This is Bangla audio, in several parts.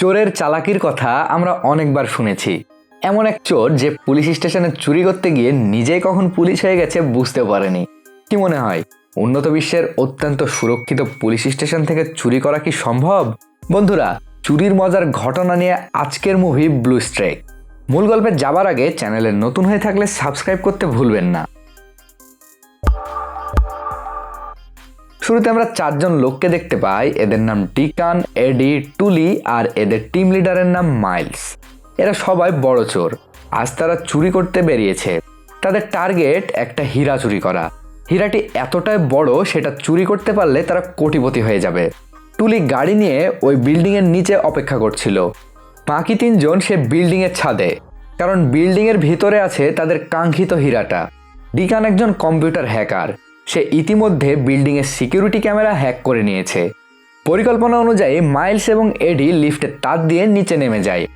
চোরের চালাকির কথা আমরা অনেকবার শুনেছি। এমন এক চোর যে পুলিশ স্টেশনে চুরি করতে গিয়ে নিজেই কখন পুলিশ হয়ে গেছে বুঝতে পারেনি। কি মনে হয়, উন্নত বিশ্বের অত্যন্ত সুরক্ষিত পুলিশ স্টেশন থেকে চুরি করা কি সম্ভব? বন্ধুরা, চুরির মজার ঘটনা নিয়ে আজকের মুভি ব্লু স্ট্রেক মূল গল্পে যাবার আগে চ্যানেলে নতুন হয়ে থাকলে সাবস্ক্রাইব করতে ভুলবেন না। শুরুতে আমরা চারজন লোককে দেখতে পাই। এদের নাম ডিকান এডি, টুলি আর এদের টিম লিডারের নাম মাইলস। এরা সবাই বড় চোর। আজ তারা চুরি করতে বেরিয়েছে। তাদের টার্গেট একটা হীরা চুরি করা। হীরাটি এতটাই বড় সেটা চুরি করতে পারলে তারা কোটিপতি হয়ে যাবে। টুলি গাড়ি নিয়ে ওই বিল্ডিংয়ের নিচে অপেক্ষা করছিল। বাকি তিনজন সে বিল্ডিংয়ের ছাদে। কারণ বিল্ডিংয়ের ভিতরে আছে তাদের কাঙ্ক্ষিত হীরাটা। ডিকান একজন কম্পিউটার হ্যাকার। সে ইতিমধ্যে বিল্ডিংয়ের সিকিউরিটি ক্যামেরা হ্যাক করে নিয়েছে। পরিকল্পনা অনুযায়ী মাইলস এবং এডি লিফটের তার দিয়ে নিচে নেমে যায়।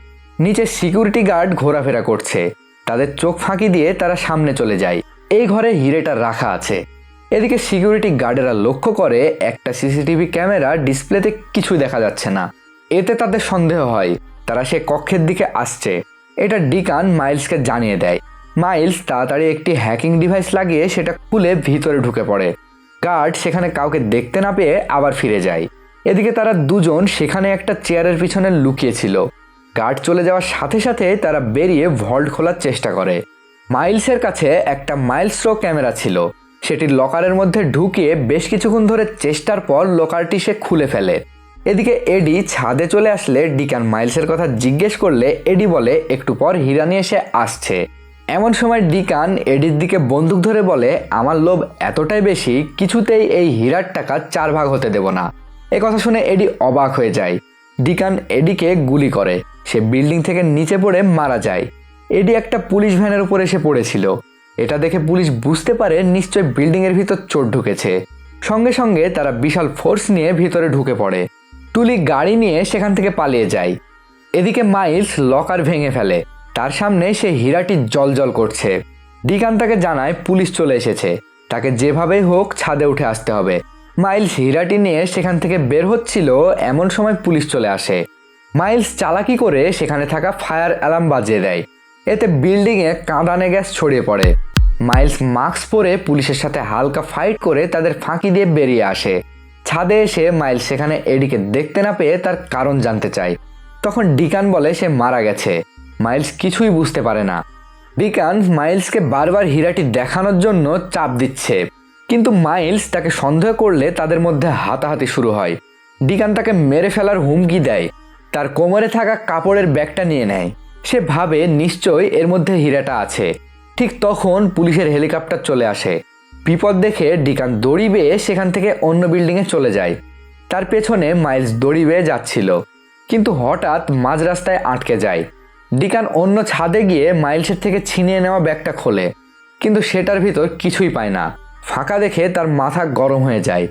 নিচে সিকিউরিটি গার্ড ঘোরাফেরা করছে। তাদের চোখ ফাঁকি দিয়ে তারা সামনে চলে যায়। এই ঘরে হিরেটা রাখা আছে। এদিকে সিকিউরিটি গার্ডেরা লক্ষ্য করে একটা সিসিটিভি ক্যামেরা ডিসপ্লেতে কিছুই দেখা যাচ্ছে না। এতে তাদের সন্দেহ হয়, তারা সে কক্ষের দিকে আসছে। এটা ডিকান মাইলসকে জানিয়ে দেয়। মাইলস তাড়াতাড়ি একটি হ্যাকিং ডিভাইস লাগিয়ে সেটা খুলে ভিতরে ঢুকে পড়ে। গার্ড সেখানে কাউকে দেখতে না পেয়ে আবার ফিরে যায়। এদিকে তারা দুজন সেখানে একটা চেয়ারের পিছনে লুকিয়েছিল। গার্ড চলে যাওয়ার সাথে সাথে তারা বেরিয়ে ভল্ট খোলার চেষ্টা করে। মাইলসের কাছে একটা মাইলস্ট্রো ক্যামেরা ছিল। সেটি লকারের মধ্যে ঢুকিয়ে বেশ কিছুক্ষণ ধরে চেষ্টার পর লকারটি সে খুলে ফেলে। এদিকে এডি ছাদে চলে আসলে ডিকান মাইলসের কথা জিজ্ঞেস করলে এডি বলে, একটু পর হীরা নিয়ে সে আসছে। এমন সময় ডিকান এডির দিকে বন্দুক ধরে বলে, আমার লোভ এতটাই বেশি, কিছুতেই এই হীরার টাকা চার ভাগ হতে দেব না। এ কথা শুনে এডি অবাক হয়ে যায়। ডিকান এডিকে গুলি করে। সে বিল্ডিং থেকে নিচে পড়ে মারা যায়। এডি একটা পুলিশ ভ্যানের উপর এসে পড়েছিল। এটা দেখে পুলিশ বুঝতে পারে নিশ্চয় বিল্ডিংয়ের ভিতর চোর ঢুকেছে। সঙ্গে সঙ্গে তারা বিশাল ফোর্স নিয়ে ভিতরে ঢুকে পড়ে। তুলি গাড়ি নিয়ে সেখান থেকে পালিয়ে যায়। এদিকে মাইলস লকার ভেঙে ফেলে। তার সামনে সে হীরাটি জল করছে। ডিকান তাকে জানায় পুলিশ চলে এসেছে। তাকে যেভাবেই হোক ছাদে উঠে আসতে হবে। মাইলস হীরাটি নিয়ে সেখান থেকে বের হচ্ছিল, এমন সময় পুলিশ চলে আসে। মাইলস চালাকি করে সেখানে থাকা ফায়ার অ্যালার্ম বাজিয়ে দেয়। এতে বিল্ডিংয়ে কাঁদানে গ্যাস ছড়িয়ে পড়ে। মাইলস মাস্ক পরে পুলিশের সাথে হালকা ফাইট করে তাদের ফাঁকি দিয়ে বেরিয়ে আসে। ছাদে এসে মাইলস সেখানে এডিকে দেখতে না পেয়ে তার কারণ জানতে চায়। তখন ডিকান বলে সে মারা গেছে। মাইলস কিছুই বুঝতে পারে না। ডিকান মাইলসকে বারবার হীরাটি দেখানোর জন্য চাপ দিচ্ছে। কিন্তু মাইলস তাকে সন্দেহ করলে তাদের মধ্যে হাতাহাতি শুরু হয়। ডিকান তাকে মেরে ফেলার হুমকি দেয়। তার কোমরে থাকা কাপড়ের ব্যাগটা নিয়ে নেয়। সে ভাবে নিশ্চয়ই এর মধ্যে হীরাটা আছে। ঠিক তখন পুলিশের হেলিকপ্টার চলে আসে। বিপদ দেখে ডিকান দড়ি বেয়ে সেখান থেকে অন্য বিল্ডিংয়ে চলে যায়। তার পেছনে মাইলস দড়ি বেয়ে যাচ্ছিল। কিন্তু হঠাৎ মাঝ রাস্তায় আটকে যায়। ডিকান অন্য ছাদে গিয়ে মাইলসের থেকে ছিনিয়ে নেওয়া ব্যাগটা খোলে, কিন্তু সেটার ভিতর কিছুই পায় না। ফাঁকা দেখে তার মাথা গরম হয়ে যায়।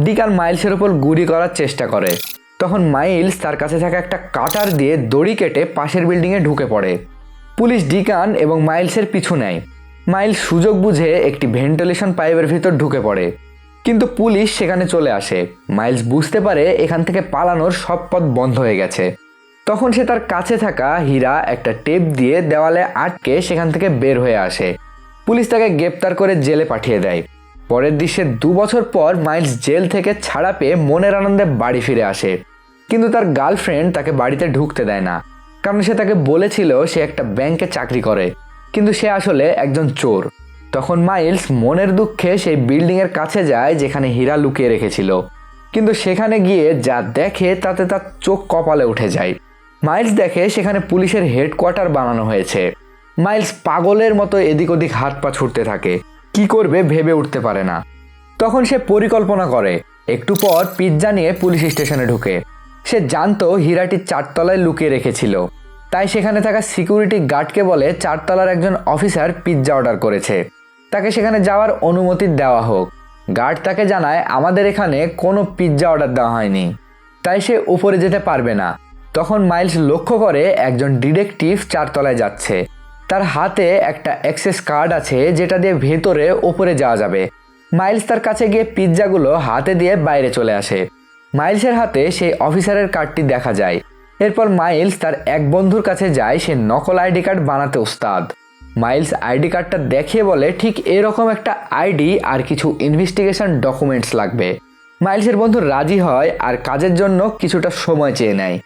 ডিকান মাইলসের উপর গুলি করার চেষ্টা করে। তখন মাইলস তার কাছে থাকা একটা কাটার দিয়ে দড়ি কেটে পাশের বিল্ডিংয়ে ঢুকে পড়ে। পুলিশ ডিকান এবং মাইলসের পিছু নেয়। মাইলস সুযোগ বুঝে একটি ভেন্টিলেশন পাইপের ভিতর ঢুকে পড়ে। কিন্তু পুলিশ সেখানে চলে আসে। মাইলস বুঝতে পারে এখান থেকে পালানোর সব পথ বন্ধ হয়ে গেছে। তখন সে তার কাছে থাকা হীরা একটা টেপ দিয়ে দেওয়ালে আটকে সেখান থেকে বের হয়ে আসে। পুলিশ তাকে গ্রেপ্তার করে জেলে পাঠিয়ে দেয়। পরের দৃশ্যে দু বছর পর মাইলস জেল থেকে ছাড়া পেয়ে মনের আনন্দে বাড়ি ফিরে আসে। কিন্তু তার গার্লফ্রেন্ড তাকে বাড়িতে ঢুকতে দেয় না। কারণ সে তাকে বলেছিল সে একটা ব্যাংকে চাকরি করে। কিন্তু সে আসলে একজন চোর। তখন মাইলস মনের দুঃখে সেই বিল্ডিংয়ের কাছে যায় যেখানে হীরা লুকিয়ে রেখেছিল। কিন্তু সেখানে গিয়ে যা দেখে তাতে তার চোখ কপালে উঠে যায়। মাইলস দেখে সেখানে পুলিশের হেডকোয়ার্টার বানানো হয়েছে। মাইলস পাগলের মতো এদিক ওদিক হাত পা ছুটতে থাকে। কি করবে ভেবে উঠতে পারে না। তখন সে পরিকল্পনা করে। একটু পর পিৎজা নিয়ে পুলিশ স্টেশনে ঢুকে। সে জানতো হীরাটি চারতলায় লুকিয়ে রেখেছিল। তাই সেখানে থাকা সিকিউরিটি গার্ডকে বলে চারতলার একজন অফিসার পিৎজা অর্ডার করেছে। তাকে সেখানে যাওয়ার অনুমতি দেওয়া হোক। গার্ড তাকে জানায়, আমাদের এখানে কোনো পিৎজা অর্ডার দেওয়া হয়নি। তাই সে উপরে যেতে পারবে না। তখন মাইলস লক্ষ্য করে একজন ডিটেকটিভ চারতলায় যাচ্ছে। তার হাতে একটা অ্যাক্সেস কার্ড আছে যেটা দিয়ে ভেতরে ওপরে যাওয়া যাবে। মাইলস তার কাছে গিয়ে পিৎজাগুলো হাতে দিয়ে বাইরে চলে আসে। মাইলসের হাতে সেই অফিসারের কার্ডটি দেখা যায়। এরপর মাইলস তার এক বন্ধুর কাছে যায়, সে নকল আইডি কার্ড বানাতে ওস্তাদ। মাইলস আইডি কার্ডটা দেখিয়ে বলে, ঠিক এরকম একটা আইডি আর কিছু ইনভেস্টিগেশন ডকুমেন্টস লাগবে। মাইলসের বন্ধু রাজি হয় আর কাজের জন্য কিছুটা সময় চেয়ে নেয়।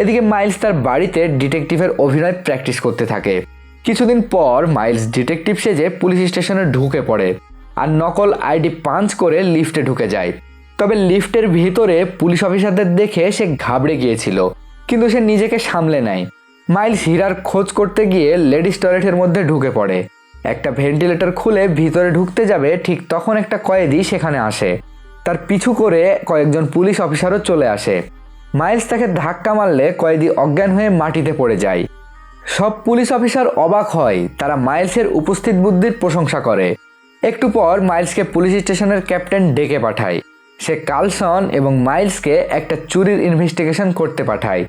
এদিকে মাইলস তার বাড়িতে ডিটেকটিভের অভিনয় প্র্যাকটিস করতে থাকে। কিছুদিন পর মাইলস ডিটেকটিভ সেজে পুলিশ স্টেশনে ঢুকে পড়ে আর নকল আইডি পাঞ্চ করে লিফটে ঢুকে যায়। তবে লিফটের ভিতরে পুলিশ অফিসারদের দেখে সে ঘাবড়ে গিয়েছিল, কিন্তু সে নিজেকে সামলে নেয় মাইলস হীরার খোঁজ করতে গিয়ে লেডিস টয়লেটের মধ্যে ঢুকে পড়ে। একটা ভেন্টিলেটর খুলে ভিতরে ঢুকতে যাবে, ঠিক তখন একটা কয়েদি সেখানে আসে। তার পিছু করে কয়েকজন পুলিশ অফিসারও চলে আসে। মাইলস তাকে ধাক্কা মারলে কয়েদি অজ্ঞান হয়ে মাটিতে পড়ে যায়। সব পুলিশ অফিসার অবাক হয়, তারা মাইলসের উপস্থিত বুদ্ধির প্রশংসা করে। একটু পর মাইলসকে পুলিশ স্টেশনের ক্যাপ্টেন ডেকে পাঠায়। সে কালসন এবং মাইলসকে একটা চুরির ইনভেস্টিগেশন করতে পাঠায়।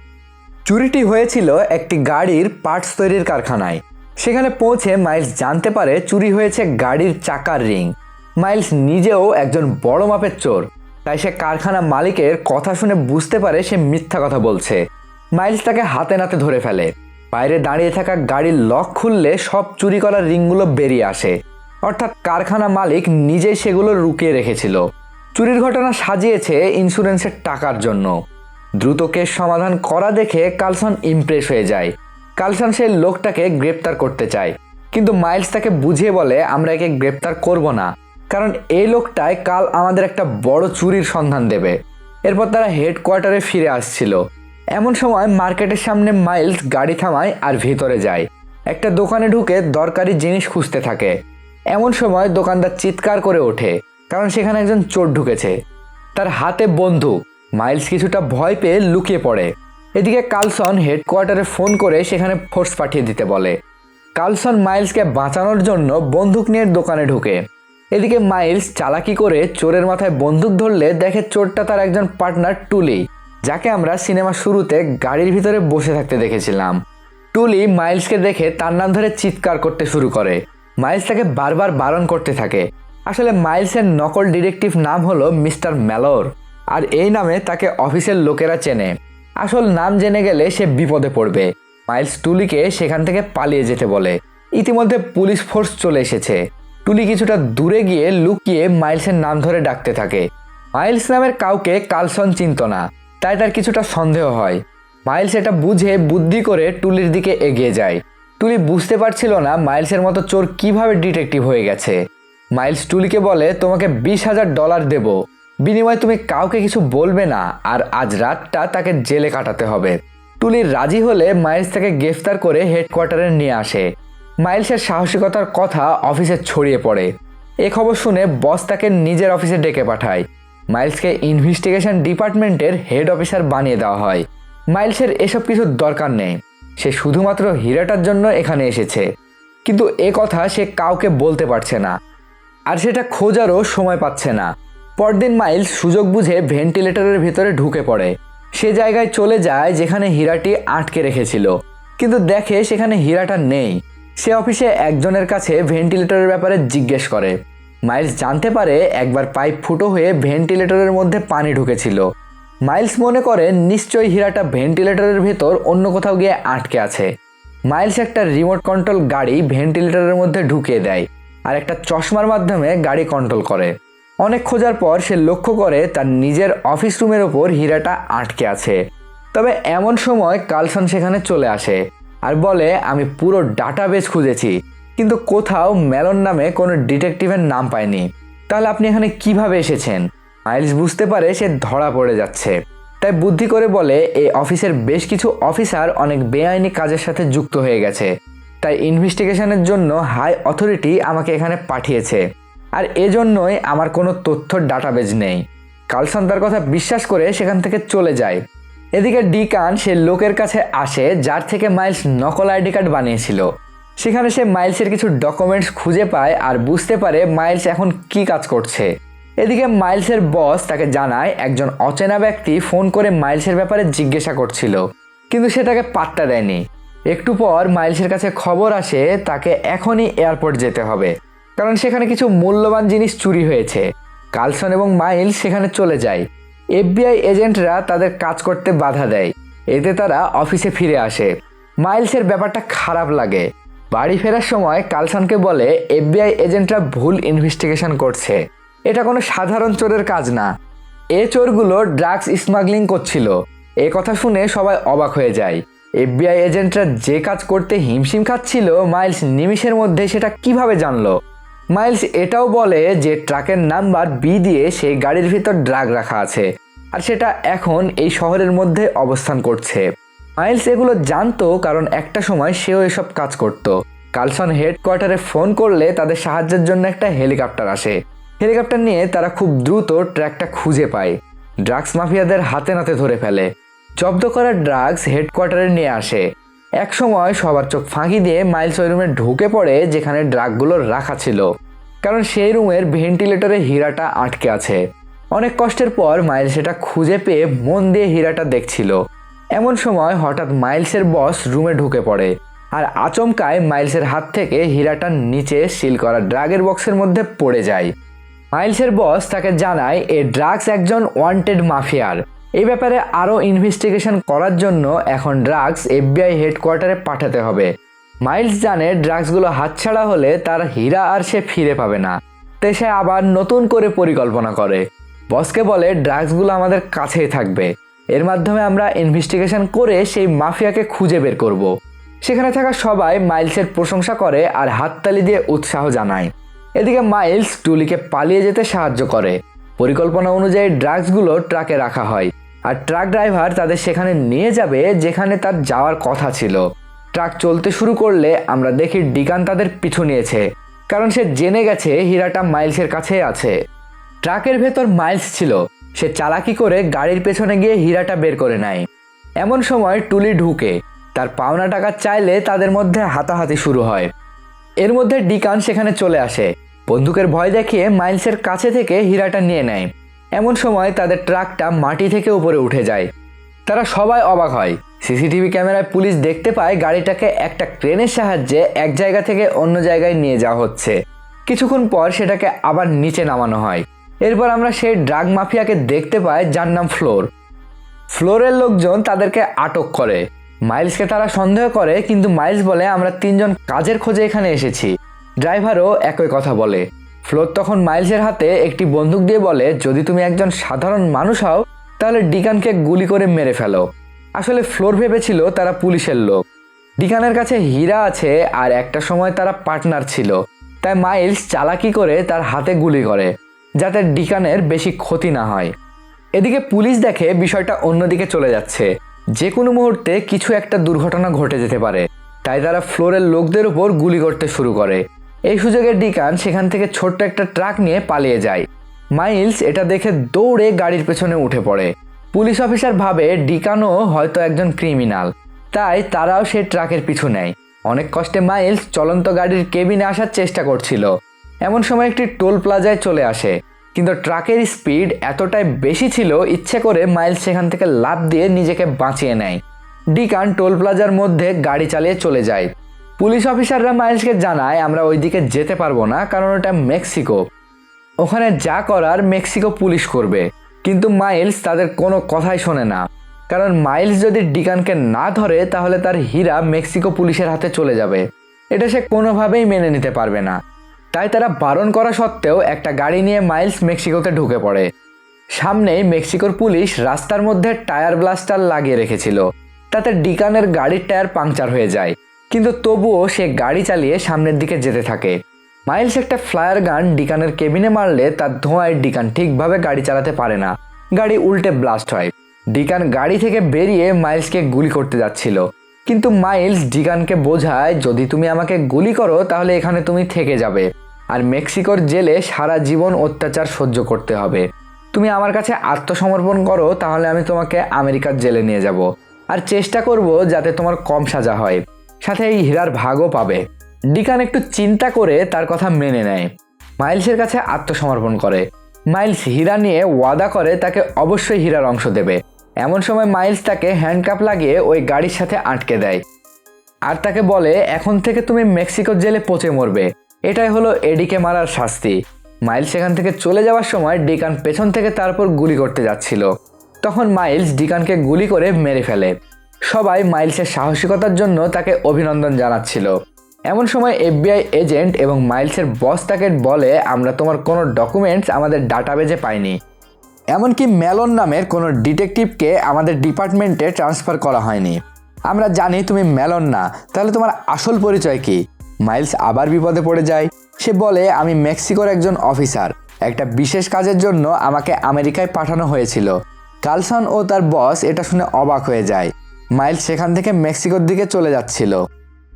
চুরিটি হয়েছিল একটি গাড়ির পার্টস তৈরির কারখানায়। সেখানে পৌঁছে মাইলস জানতে পারে চুরি হয়েছে গাড়ির চাকার রিং। মাইলস নিজেও একজন বড় মাপের চোর। তাই সে কারখানা মালিকের কথা শুনে বুঝতে পারে সে মিথ্যা কথা বলছে। মাইলস তাকে হাতে নাতে ধরে ফেলে। বাইরে দাঁড়িয়ে থাকা গাড়ির লক খুললে সব চুরি করা রিংগুলো বেরিয়ে আসে। অর্থাৎ কারখানা মালিক নিজেই সেগুলো রুকিয়ে রেখেছিল। চুরির ঘটনা সাজিয়েছে ইন্স্যুরেন্সের টাকার জন্য। দ্রুত কেস সমাধান করা দেখে কালসন ইমপ্রেস হয়ে যায়। কালসন সেই লোকটাকে গ্রেপ্তার করতে চায়। কিন্তু মাইলস তাকে বুঝিয়ে বলে, আমরা একে গ্রেপ্তার করব না। কারণ এই লোকটাই কাল আমাদের একটা বড় চুরির সন্ধান দেবে। এরপর তারা হেডকোয়ার্টারে ফিরে আসছিল। এমন সময় মার্কেটের সামনে মাইলস গাড়ি থামায় আর ভিতরে যায়। একটা দোকানে ঢুকে দরকারি জিনিস খুঁজতে থাকে। এমন সময় দোকানদার চিৎকার করে ওঠে, কারণ সেখানে একজন চোর ঢুকেছে। তার হাতে বন্দুক। মাইলস কিছুটা ভয় পেয়ে লুকিয়ে পড়ে। এদিকে কালসন হেডকোয়ার্টারে ফোন করে সেখানে ফোর্স পাঠিয়ে দিতে বলে। কালসন মাইলসকে বাঁচানোর জন্য বন্দুক নিয়ে দোকানে ঢুকে। এদিকে মাইলস চালাকি করে চোরের মাথায় বন্দুক ধরলে দেখে চোরটা তার একজন পার্টনার টুলি, যাকে আমরা সিনেমা শুরুতে গাড়ির ভিতরে বসে থাকতে দেখেছিলাম। টুলি মাইলসকে দেখে তার নাম ধরে চিৎকার করতে শুরু করে। মাইলস তাকে বারবার বারণ করতে থাকে। আসলে মাইলসের নকল ডিটেকটিভ নাম হলো মিস্টার ম্যালোর, আর এই নামে তাকে অফিসের লোকেরা চেনে। আসল নাম জেনে গেলে সে বিপদে পড়বে। মাইলস টুলিকে সেখান থেকে পালিয়ে যেতে বলে। ইতিমধ্যে পুলিশ ফোর্স চলে এসেছে। টুলি কিছুটা দূরে গিয়ে লুকিয়ে মাইলসের নাম ধরে ডাকতে থাকে। মাইলস নামের কাউকে কালসন চিনত না, তাই তার কিছুটা সন্দেহ হয়। মাইলস এটা বুঝে বুদ্ধি করে টুলির দিকে এগিয়ে যায়। টুলি বুঝতে পারছিল না মাইলসের মতো চোর কীভাবে ডিটেকটিভ হয়ে গেছে। মাইলস টুলিকে বলে, তোমাকে বিশ হাজার ডলার দেব। বিনিময়ে তুমি কাউকে কিছু বলবে না, আর আজ রাতটা তাকে জেলে কাটাতে হবে। টুলি রাজি হলে মাইলস তাকে গ্রেফতার করে হেডকোয়ার্টারে নিয়ে আসে। মাইলসের সাহসিকতার কথা অফিসে ছড়িয়ে পড়ে। এ খবর শুনে বস তাকে নিজের অফিসে ডেকে পাঠায়। মাইলসকে ইনভেস্টিগেশন ডিপার্টমেন্টের হেড অফিসার বানিয়ে দেওয়া হয়। মাইলসের এসব কিছুর দরকার নেই। সে শুধুমাত্র হীরাটার জন্য এখানে এসেছে। কিন্তু এ কথা সে কাউকে বলতে পারছে না। আর সেটা খোঁজারও সময় পাচ্ছে না। পরদিন মাইলস সুযোগ বুঝে ভেন্টিলেটরের ভিতরে ঢুকে পড়ে। সে জায়গায় চলে যায় যেখানে হীরাটি আটকে রেখেছিল। কিন্তু দেখে সেখানে হীরাটা নেই। সে অফিসে একজনের কাছে ভেন্টিলেটরের ব্যাপারে জিজ্ঞেস করে। মাইলস জানতে পারে একবার পাইপ ফুটো হয়ে ভেন্টিলেটরের মধ্যে পানি ঢুকেছিল। মাইলস মনে করে, নিশ্চয়ই হীরাটা ভেন্টিলেটরের ভেতর অন্য কোথাও গিয়ে আটকে আছে। মাইলস একটা রিমোট কন্ট্রোল গাড়ি ভেন্টিলেটরের মধ্যে ঢুকিয়ে দেয় আর একটা চশমার মাধ্যমে গাড়ি কন্ট্রোল করে। অনেক খোঁজার পর সে লক্ষ্য করে তার নিজের অফিস রুমের ওপর হীরাটা আটকে আছে। তবে এমন সময় কালসন সেখানে চলে আসে। আর বলে, আমি পুরো ডাটাবেস খুঁজেছি, কিন্তু কোথাও মেলন নামে কোনো ডিটেকটিভের নাম পায়নি তাহলে আপনি এখানে কীভাবে এসেছেন? মাইলস বুঝতে পারে সে ধরা পড়ে যাচ্ছে। তাই বুদ্ধি করে বলে, এই অফিসের বেশ কিছু অফিসার অনেক বেআইনি কাজের সাথে যুক্ত হয়ে গেছে। তাই ইনভেস্টিগেশনের জন্য হাই অথরিটি আমাকে এখানে পাঠিয়েছে। আর এজন্যই আমার কোনো তথ্যর ডাটাবেজ নেই। কালসন তার কথা বিশ্বাস করে সেখান থেকে চলে যায়। এদিকে ডিকান সে লোকের কাছে আসে, যার থেকে মাইলস নকল আইডি কার্ড বানিয়েছিল। সেখানে সে মাইলসের কিছু ডকুমেন্টস খুঁজে পায় আর বুঝতে পারে মাইলস এখন কি কাজ করছে। এদিকে মাইলসের বস তাকে জানায়, একজন অচেনা ব্যক্তি ফোন করে মাইলসের ব্যাপারে জিজ্ঞাসা করছিল, কিন্তু সে তাকে পাত্তা দেয়নি। একটু পর মাইলসের কাছে খবর আসে, তাকে এখনই এয়ারপোর্ট যেতে হবে, কারণ সেখানে কিছু মূল্যবান জিনিস চুরি হয়েছে। কালসন এবং মাইলস সেখানে চলে যায়। এফবিআই এজেন্টরা তাদের কাজ করতে বাধা দেয়। এতে তারা অফিসে ফিরে আসে। মাইলসের ব্যাপারটা খারাপ লাগে। বাড়ি ফেরার সময় কালসানকে বলে, এফবিআই এজেন্টরা ভুল ইনভেস্টিগেশন করছে। এটা কোনো সাধারণ চোরের কাজ না। এ চোরগুলো ড্রাগস স্মাগলিং করছিল। এ কথা শুনে সবাই অবাক হয়ে যায়। এফবিআই এজেন্টরা যে কাজ করতে হিমশিম খাচ্ছিল, মাইলস নিমিষের মধ্যে সেটা কীভাবে জানলো? মাইলস এটাও বলে যে ট্রাকের নাম্বার বি দিয়ে সেই গাড়ির ভিতর ড্রাগ রাখা আছে আর সেটা এখন এই শহরের মধ্যে অবস্থান করছে। মাইলস এগুলো জানতো কারণ একটা সময় সেও এসব কাজ করত। কালসন হেডকোয়ার্টারে ফোন করলে তাদের সাহায্যের জন্য একটা হেলিকপ্টার আসে। হেলিকপ্টার নিয়ে তারা খুব দ্রুত ট্র্যাকটা খুঁজে পায়। ড্রাগস মাফিয়াদের হাতে নাতে ধরে ফেলে। জব্দ করা ড্রাগস হেডকোয়ার্টারে নিয়ে আসে। এক সময় সবার চোখ ফাঁকি দিয়ে মাইলস ওই রুমে ঢুকে পড়ে যেখানে ড্রাগগুলো রাখা ছিল। কারণ সেই রুমের ভেন্টিলেটরে হীরাটা আটকে আছে। অনেক কষ্টের পর মাইলস সেটা খুঁজে পেয়ে মন দিয়ে হীরাটা দেখছিল। এমন সময় হঠাৎ মাইলসের বস রুমে ঢুকে পড়ে আর আচমকায় মাইলসের হাত থেকে হীরাটা নিচে সিল করা ড্রাগের বক্সের মধ্যে পড়ে যায়। মাইলসের বস তাকে জানায়, এ ড্রাগস একজন ওয়ান্টেড মাফিয়ার। এই ব্যাপারে আরও ইনভেস্টিগেশন করার জন্য এখন ড্রাগস এফবিআই হেডকোয়ার্টারে পাঠাতে হবে। মাইলস জানে ড্রাগসগুলো হাতছাড়া হলে তার হীরা আর সে ফিরে পাবে না। তাই সে আবার নতুন করে পরিকল্পনা করে। বসকে বলে ড্রাগসগুলো আমাদের কাছেই থাকবে। এর মাধ্যমে আমরা ইনভেস্টিগেশন করে সেই মাফিয়াকে খুঁজে বের করব। সেখানে থাকা সবাই মাইলসের প্রশংসা করে আর হাততালি দিয়ে উৎসাহ জানায়। এদিকে মাইলস টুলিকে পালিয়ে যেতে সাহায্য করে। পরিকল্পনা অনুযায়ী ড্রাগসগুলো ট্রাকে রাখা হয়। আর ট্রাক ড্রাইভার তাদের সেখানে নিয়ে যাবে যেখানে তার যাওয়ার কথা ছিল। ট্রাক চলতে শুরু করলে আমরা দেখি ডিকান তাদের পিছু নিয়েছে। কারণ সে জেনে গেছে হীরাটা মাইলসের কাছে আছে। ট্রাকের ভেতর মাইলস ছিল। সে চালাকি করে গাড়ির পেছনে গিয়ে হীরাটা বের করে নেয়। এমন সময় টুলি ঢুকে। তার পাওনা টাকা চাইলে তাদের মধ্যে হাতাহাতি শুরু হয়। এর মধ্যে ডিকান সেখানে চলে আসে। বন্দুকের ভয় দেখিয়ে মাইলসের কাছে থেকে হীরাটা নিয়ে নেয়। এমন সময় তাদের ট্রাকটা মাটি থেকে উপরে উঠে যায়। তারা সবাই অবাক হয়। সিসিটিভি ক্যামেরায় পুলিশ দেখতে পায় গাড়িটাকে একটা ক্রেনের সাহায্যে এক জায়গা থেকে অন্য জায়গায় নিয়ে যাওয়া হচ্ছে। কিছুক্ষণ পর সেটাকে আবার নিচে নামানো হয়। এরপর আমরা সেই ড্রাগ মাফিয়াকে দেখতে পাই, যার নাম ফ্লোর। ফ্লোরের লোকজন তাদেরকে আটক করে। মাইলসকে তারা সন্দেহ করে, কিন্তু মাইলস বলে, আমরা তিনজন কাজের খোঁজে এখানে এসেছি। ড্রাইভারও একই কথা বলে। ফ্লোর তখন মাইলসের হাতে একটি বন্দুক দিয়ে বলে, যদি তুমি একজন সাধারণ মানুষ হও, তাহলে ডিকানকে গুলি করে মেরে ফেলো। আসলে ফ্লোর ভেবেছিল তারা পুলিশের লোক। ডিকানের কাছে হীরা আছে আর একটা সময় তারা পার্টনার ছিল। তাই মাইলস চালাকি করে তার হাতে গুলি করে, যাতে ডিকানের বেশি ক্ষতি না হয়। এদিকে পুলিশ দেখে বিষয়টা অন্যদিকে চলে যাচ্ছে। যে কোনো মুহূর্তে কিছু একটা দুর্ঘটনা ঘটে যেতে পারে। তাই তারা ফ্লোরের লোকদের উপর গুলি করতে শুরু করে। এই সুযোগে ডিকান সেখান থেকে ছোট্ট একটা ট্রাক নিয়ে পালিয়ে যায়। মাইলস এটা দেখে দৌড়ে গাড়ির পেছনে উঠে পড়ে। পুলিশ অফিসার ভাবে ডিকানও হয়তো একজন ক্রিমিনাল, তাই তারাও সেই ট্রাকের পিছু নেয়। অনেক কষ্টে মাইলস চলন্ত গাড়ির কেবিনে আসার চেষ্টা করছিল। এমন সময় একটি টোল প্লাজায় চলে আসে, কিন্তু ট্রাকের স্পিড এতটাই বেশি ছিল, ইচ্ছে করে মাইলস সেখান থেকে লাফ দিয়ে নিজেকে বাঁচিয়ে নেয়। ডিকান টোল প্লাজার মধ্যে গাড়ি চালিয়ে চলে যায়। পুলিশ অফিসাররা মাইলসকে জানায়, আমরা ওইদিকে যেতে পারব না, কারণ ওটা মেক্সিকো। ওখানে যা করার মেক্সিকো পুলিশ করবে। কিন্তু মাইলস তাদের কোনো কথাই শোনে না। কারণ মাইলস যদি ডিকানকে না ধরে, তাহলে তার হীরা মেক্সিকো পুলিশের হাতে চলে যাবে। এটা সে কোনোভাবেই মেনে নিতে পারবে না। তাই তারা বারণ করা সত্ত্বেও একটা গাড়ি নিয়ে মাইলস মেক্সিকোতে ঢুকে পড়ে। সামনেই মেক্সিকোর পুলিশ রাস্তার মধ্যে টায়ার ব্লাস্টার লাগিয়ে রেখেছিল। তাতে ডিকানের গাড়ির টায়ার পাংচার হয়ে যায়। কিন্তু তবুও সে গাড়ি চালিয়ে সামনের দিকে যেতে থাকে। মাইলস একটা ফ্লায়ার গান ডিকানের কেবিনে মারলে তার ধোঁয়ায় ডিকান ঠিকভাবে গাড়ি চালাতে পারে না। গাড়ি উল্টে ব্লাস্ট হয়। ডিকান গাড়ি থেকে বেরিয়ে মাইলসকে গুলি করতে যাচ্ছিল। কিন্তু মাইলস ডিকানকে বোঝায়, যদি তুমি আমাকে গুলি করো, তাহলে এখানে তুমি থেকে যাবে। আর মেক্সিকোর জেলে সারা জীবন অত্যাচার সহ্য করতে হবে। তুমি আমার কাছে আত্মসমর্পণ করো, তাহলে আমি তোমাকে আমেরিকার জেলে নিয়ে যাব। আর চেষ্টা করব যাতে তোমার কম সাজা হয়। সাথে এই হীরার ভাগও পাবে। ডিকান একটু চিন্তা করে তার কথা মেনে নেয়। মাইলসের কাছে আত্মসমর্পণ করে। মাইলস হীরা নিয়ে ওয়াদা করে তাকে অবশ্যই হীরার অংশ দেবে। এমন সময় মাইলস তাকে হ্যান্ডকাপ লাগিয়ে ওই গাড়ির সাথে আটকে দেয়। আর তাকে বলে, এখন থেকে তুমি মেক্সিকোর জেলে পচে মরবে। এটাই হলো এডিকে মারার শাস্তি। মাইলস সেখান থেকে চলে যাওয়ার সময় ডিকান পেছন থেকে তারপর গুলি করতে যাচ্ছিল। তখন মাইলস ডিকানকে গুলি করে মেরে ফেলে। সবাই মাইলসের সাহসিকতার জন্য তাকে অভিনন্দন জানাচ্ছিল। এমন সময় এফবিআই এজেন্ট এবং মাইলসের বস তাকে বলে, আমরা তোমার কোনো ডকুমেন্টস আমাদের ডাটাবেজে পাইনি। এমনকি মেলন নামের কোনো ডিটেকটিভকে আমাদের ডিপার্টমেন্টে ট্রান্সফার করা হয়নি। আমরা জানি তুমি মেলন না, তাহলে তোমার আসল পরিচয় কি? মাইলস আবার বিপদে পড়ে যায়। সে বলে, আমি মেক্সিকোর একজন অফিসার। একটা বিশেষ কাজের জন্য আমাকে আমেরিকায় পাঠানো হয়েছিল। কালসন ও তার বস এটা শুনে অবাক হয়ে যায়। মাইলস সেখান থেকে মেক্সিকোর দিকে চলে যাচ্ছিল।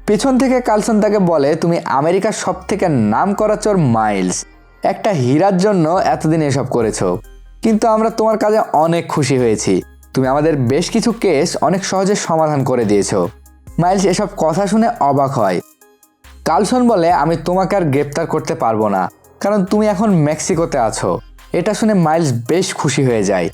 পেছন থেকে কালসন তাকে বলে, তুমি আমেরিকার সব থেকে নাম করা চোর মাইলস। একটা হীরার জন্য এতদিন এসব করেছ। কিন্তু আমরা তোমার কাজে অনেক খুশি হয়েছি। তুমি আমাদের বেশ কিছু কেস অনেক সহজে সমাধান করে দিয়েছ। মাইলস, এসব কথা শুনে অবাক হয়। কালসন বলে, আমি তোমাকে আর গ্রেপ্তার করতে পারব না। কারণ তুমি এখন মেক্সিকোতে আছো। এটা শুনে মাইলস বেশ খুশি হয়ে যায়।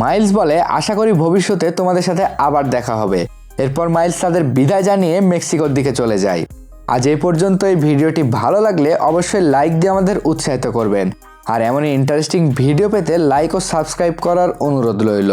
মাইলস বলে, আশা করি ভবিষ্যতে তোমাদের সাথে আবার দেখা হবে। এরপর মাইলস তাদের বিদায় জানিয়ে মেক্সিকোর দিকে চলে যায়। আজ এই পর্যন্ত এই ভিডিওটি ভালো লাগলে অবশ্যই লাইক দিয়ে আমাদের উৎসাহিত করবেন। আর এমনই ইন্টারেস্টিং ভিডিও পেতে লাইক ও সাবস্ক্রাইব করার অনুরোধ রইল।